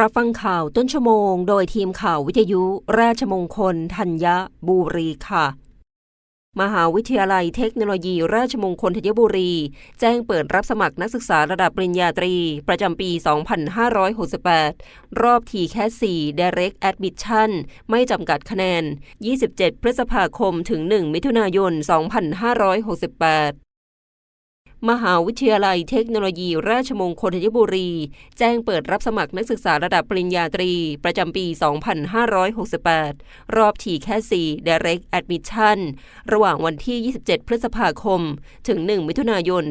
รับฟังข่าวต้นชั่วโมง โดยทีมข่าววิทยุราชมงคลธัญบุรีค่ะ มหาวิทยาลัยเทคโนโลยีราชมงคลธัญบุรี แจ้งเปิดรับสมัครนักศึกษาระดับปริญญาตรี ประจำปี 2568 รอบทีแค่4 Direct Admission ไม่จำกัดคะแนน 27 พฤษภาคมถึง 1 มิถุนายน 2568 มหาวิทยาลัยเทคโนโลยี ราชมงคลธัญบุรี แจ้งเปิดรับสมัครนักศึกษาระดับปริญญาตรี ประจำปี 2568 รอบทีแค่ 4 Direct Admission ระหว่างวันที่ 27 พฤษภาคม ถึง 1 มิถุนายน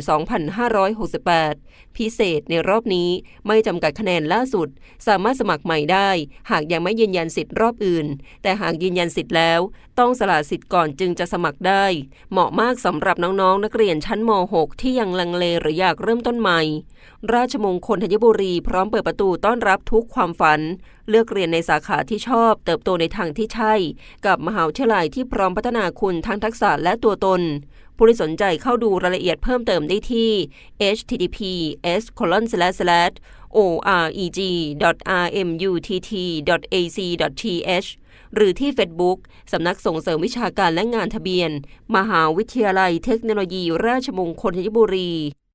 2568 พิเศษในรอบนี้ไม่จำกัดคะแนนล่าสุด สามารถสมัครใหม่ได้ หากยังไม่ยืนยันสิทธิ์รอบอื่น แต่หากยืนยันสิทธิ์แล้ว ต้องสละสิทธิ์ก่อนจึงจะสมัครได้ เหมาะมากสำหรับน้องๆ นักเรียนชั้นม .6 ที่ยังลังเลหรืออยากเริ่มต้นใหม่ ราชมงคลธัญบุรีพร้อมเปิดประตูต้อนรับทุกความฝัน เลือกเรียนในสาขาที่ชอบ เติบโตในทางที่ใช่ กับมหาวิทยาลัยที่พร้อมพัฒนาคุณทั้งทักษะและตัวตน ผู้ที่สนใจเข้าดูรายละเอียดเพิ่มเติมได้ที่ https oreg.rmutt.ac.th หรือที่ Facebook สำนักส่งเสริมวิชาการและงานทะเบียน มหาวิทยาลัยเทคโนโลยีราชมงคลธัญบุรี